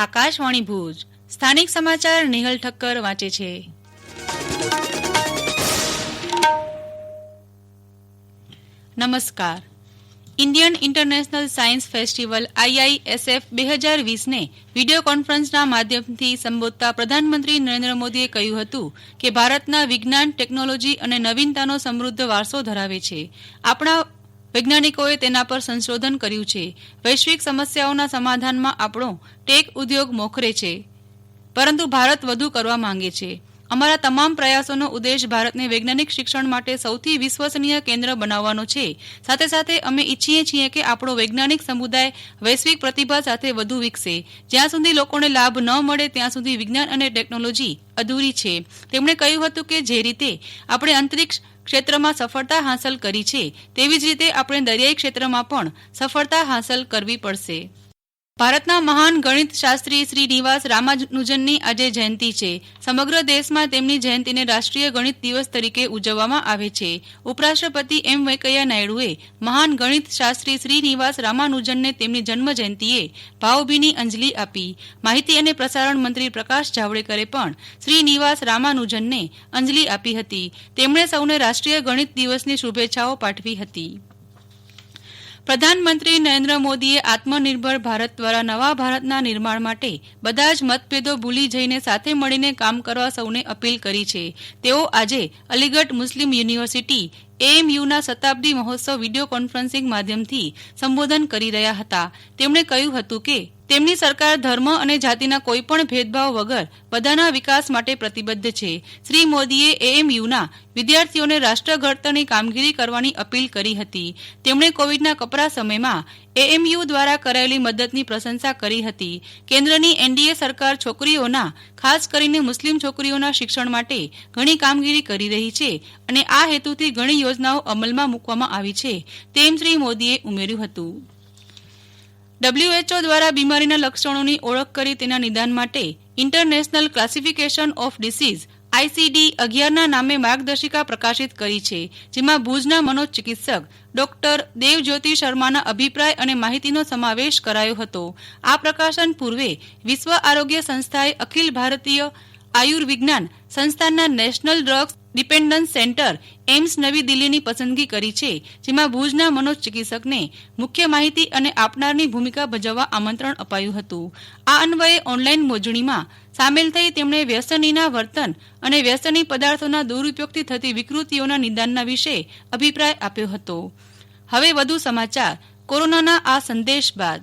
આકાશવાણી ભુજ. સ્થાનિક સમાચાર નિહલ ઠક્કર વાંચે છે. નમસ્કાર. Indian International Science Festival IISF બે હજાર વીસને વીડિયો કોન્ફરન્સના માધ્યમથી સંબોધતા પ્રધાનમંત્રી નરેન્દ્ર મોદીએ કહ્યું હતું કે ભારતના વિજ્ઞાન, ટેકનોલોજી અને નવીનતાનો સમૃદ્ધ વારસો ધરાવે છે. આપણા વૈજ્ઞાનિકોએ તેના પર સંશોધન કર્યું છે. વૈશ્વિક સમસ્યાઓના સમાધાનમાં આપણો ટેક ઉદ્યોગ મોખરે છે. પરંતુ ભારત વધુ કરવા માંગે છે. અમારા તમામ પ્રયાસોનો ઉદ્દેશ ભારતને વૈજ્ઞાનિક શિક્ષણ માટે સૌથી વિશ્વસનીય કેન્દ્ર બનાવવાનો છે. સાથે સાથે અમે ઈચ્છીએ છીએ કે આપણો વૈજ્ઞાનિક સમુદાય વૈશ્વિક પ્રતિભા સાથે વધુ વિકસે. જ્યાં સુધી લોકોને લાભ ન મળે, ત્યાં સુધી વિજ્ઞાન અને ટેકનોલોજી અધૂરી છે. તેમણે કહ્યું હતું કે જે રીતે આપણે અંતરિક્ષ ક્ષેત્રમાં સફળતા હાંસલ કરી છે, તેવી જ રીતે આપણે દરિયાઈ ક્ષેત્રમાં પણ સફળતા હાંસલ કરવી પડશે. ભારતના મહાન ગણિત શાસ્ત્રી શ્રી નિવાસ રામાનુજનની આજે જયંતિ છે. સમગ્ર દેશમાં તેમની જયંતિને રાષ્ટ્રીય ગણિત દિવસ તરીકે ઉજવવામાં આવે છે. ઉપરાષ્ટ્રપતિ એમ વેંકૈયા નાયડુએ મહાન ગણિત શાસ્ત્રી શ્રી નિવાસ રામાનુજનને તેમની જન્મ જયંતિએ ભાવભીની અંજલિ આપી. માહિતી અને પ્રસારણ મંત્રી પ્રકાશ જાવડેકરે પણ શ્રી નિવાસ રામાનુજનને અંજલિ આપી હતી. તેમણે સૌને રાષ્ટ્રીય ગણિત દિવસની શુભેચ્છાઓ પાઠવી હતી. પ્રધાનમંત્રી નરેન્દ્ર મોદીએ આત્મનિર્ભર ભારત દ્વારા નવા ભારતના નિર્માણ માટે બધા જ મતભેદો ભૂલી જઈને સાથે મળીને કામ કરવા સૌને અપીલ કરી છે. તેઓ આજે અલીગઢ મુસ્લિમ યુનિવર્સિટી એએમયુના શતાબ્દી મહોત્સવ વીડિયો કોન્ફરન્સિંગ માધ્યમથી સંબોધન કરી રહ્યા હતા. તેમણે કહ્યું હતું કે તેમની સરકાર ધર્મ અને જાતિના કોઈપણ ભેદભાવ વગર બધાના વિકાસ માટે પ્રતિબદ્ધ છે. શ્રી મોદીએ એએમયુના વિદ્યાર્થીઓને રાષ્ટ્ર ઘડતરની કામગીરી કરવાની અપીલ કરી હતી. તેમણે કોવિડના કપરા સમયમાં એએમયુ દ્વારા કરાયેલી મદદની પ્રશંસા કરી હતી. કેન્દ્રની એનડીએ સરકાર છોકરીઓના, ખાસ કરીને મુસ્લિમ છોકરીઓના શિક્ષણ માટે ઘણી કામગીરી કરી રહી છે અને આ હેતુથી ઘણી યોજનાઓ અમલમાં મૂકવામાં આવી છે, તેમ શ્રી મોદીએ ઉમેર્યું હતું. ડબ્લ્યુએચઓ દ્વારા બીમારીના લક્ષણોની ઓળખ કરી તેના નિદાન માટે International Classification of Diseases ICD અગિયારના નામે માર્ગદર્શિકા પ્રકાશિત કરી છે, જેમાં ભુજના મનોચિકિત્સક ડોક્ટર દેવજ્યોતિ શર્માના અભિપ્રાય અને માહિતીનો સમાવેશ કરાયો હતો. આ પ્રકાશન પૂર્વે વિશ્વ આરોગ્ય સંસ્થાએ અખિલ ભારતીય આયુર્વિજ્ઞાન સંસ્થાનના National Drugs Dependence Centre AIIMS નવી દિલ્હીની પસંદગી કરી છે, જેમાં ભુજના મનોચિકિત્સકને મુખ્ય માહિતી અને આપનારની ભૂમિકા ભજવવા આમંત્રણ અપાયું હતું. આ અન્વયે ઓનલાઇન મોજણીમાં સામેલ થઈ તેમણે વ્યસનીના વર્તન અને વ્યસની પદાર્થોના દુરુપયોગથી થતી વિકૃતિઓના નિદાનના વિશે અભિપ્રાય આપ્યો હતો. હવે વધુ સમાચાર. કોરોનાના આ સંદેશ બાદ.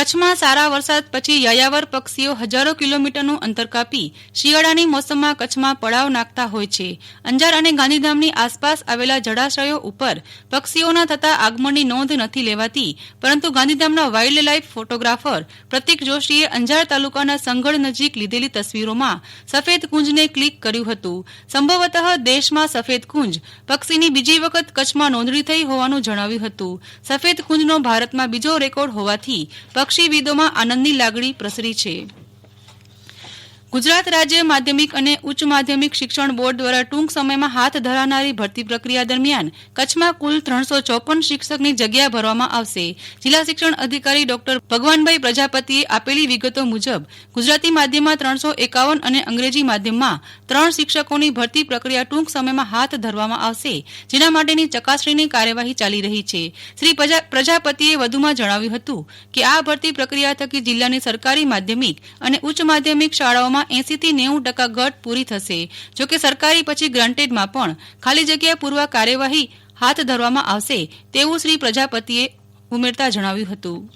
કચ્છમાં સારા વરસાદ પછી યાયાવર પક્ષીઓ હજારો કિલોમીટરનું અંતર કાપી શિયાળાની મોસમમાં કચ્છમાં પડાવ નાખતા હોય છે. અંજાર અને ગાંધીધામની આસપાસ આવેલા જળાશયો ઉપર પક્ષીઓના થતા આગમનની નોંધ નથી લેવાતી, પરંતુ ગાંધીધામના વાઇલ્ડ લાઇફ ફોટોગ્રાફર પ્રતિક જોશીએ અંજાર તાલુકાના સંગળ નજીક લીધેલી તસવીરોમાં સફેદ કુંજને ક્લિક કર્યું હતું. સંભવતઃ દેશમાં સફેદ કુંજ પક્ષીની બીજી વખત કચ્છમાં નોંધણી થઈ હોવાનું જણાવ્યું હતું. સફેદ કુંજનો ભારતમાં બીજો રેકોર્ડ હોવાથી પક્ષીવિદોમાં આનંદની લાગણી પ્રસરી છે. ગુજરાત રાજ્ય માધ્યમિક અને ઉચ્ચ માધ્યમિક શિક્ષણ બોર્ડ દ્વારા ટૂંક સમયમાં હાથ ધરાનારી ભરતી પ્રક્રિયા દરમિયાન કચ્છમાં કુલ ત્રણસો ચોપન શિક્ષકની જગ્યા ભરવામાં આવશે. જિલ્લા શિક્ષણ અધિકારી ડોક્ટર ભગવાનભાઈ પ્રજાપતિએ આપેલી વિગતો મુજબ, ગુજરાતી માધ્યમમાં ત્રણસો એકાવન અને અંગ્રેજી માધ્યમમાં ત્રણ શિક્ષકોની ભરતી પ્રક્રિયા ટૂંક સમયમાં હાથ ધરવામાં આવશે, જેના માટેની ચકાસણીની કાર્યવાહી ચાલી રહી છે. શ્રી પ્રજાપતિએ વધુમાં જણાવ્યું હતું કે આ ભરતી પ્રક્રિયા થકી જિલ્લાની સરકારી માધ્યમિક અને ઉચ્ચ માધ્યમિક શાળાઓમાં એસી થી નેવું ટકા ઘટ પૂરી થશે. જોકે સરકારી પછી ગ્રાન્ટેડમાં પણ ખાલી જગ્યા પૂરવા કાર્યવાહી હાથ ધરવામાં આવશે તેવું શ્રી પ્રજાપતિએ ઉમેરતા જણાવ્યું હતું.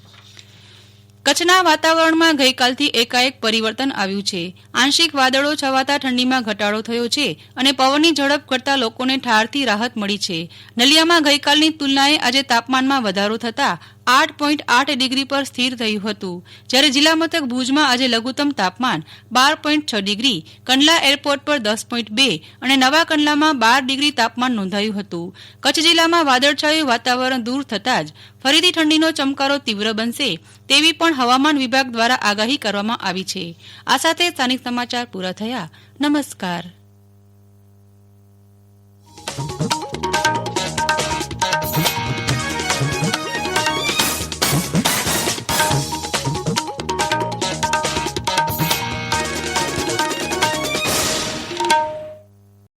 કચ્છના વાતાવરણમાં ગઈકાલથી એકાએક પરિવર્તન આવ્યું છે. આંશિક વાદળો છવાતા ઠંડીમાં ઘટાડો થયો છે અને પવનની ઝડપ ઘટતા લોકોને ઠારથી રાહત મળી છે. નલિયામાં ગઈકાલની તુલનાએ આજે તાપમાનમાં વધારો થતા આઠ પોઈન્ટ આઠ ડિગ્રી પર સ્થિર થયું હતું. જ્યારે જિલ્લા મથક ભુજમાં આજે લઘુત્તમ તાપમાન બાર પોઈન્ટ છ ડિગ્રી, કંડલા એરપોર્ટ પર દસ પોઈન્ટ બે અને નવા કંડલામાં બાર ડિગ્રી તાપમાન નોંધાયું હતું. કચ્છ જિલ્લામાં વાદળછાયું વાતાવરણ દૂર થતાં જ ફરીથી ઠંડીનો ચમકારો તીવ્ર બનશે તેવી પણ હવામાન વિભાગ દ્વારા આગાહી કરવામાં આવી છે. આ સાથે સ્થાનિક સમાચાર પૂરા થયા. નમસ્કાર.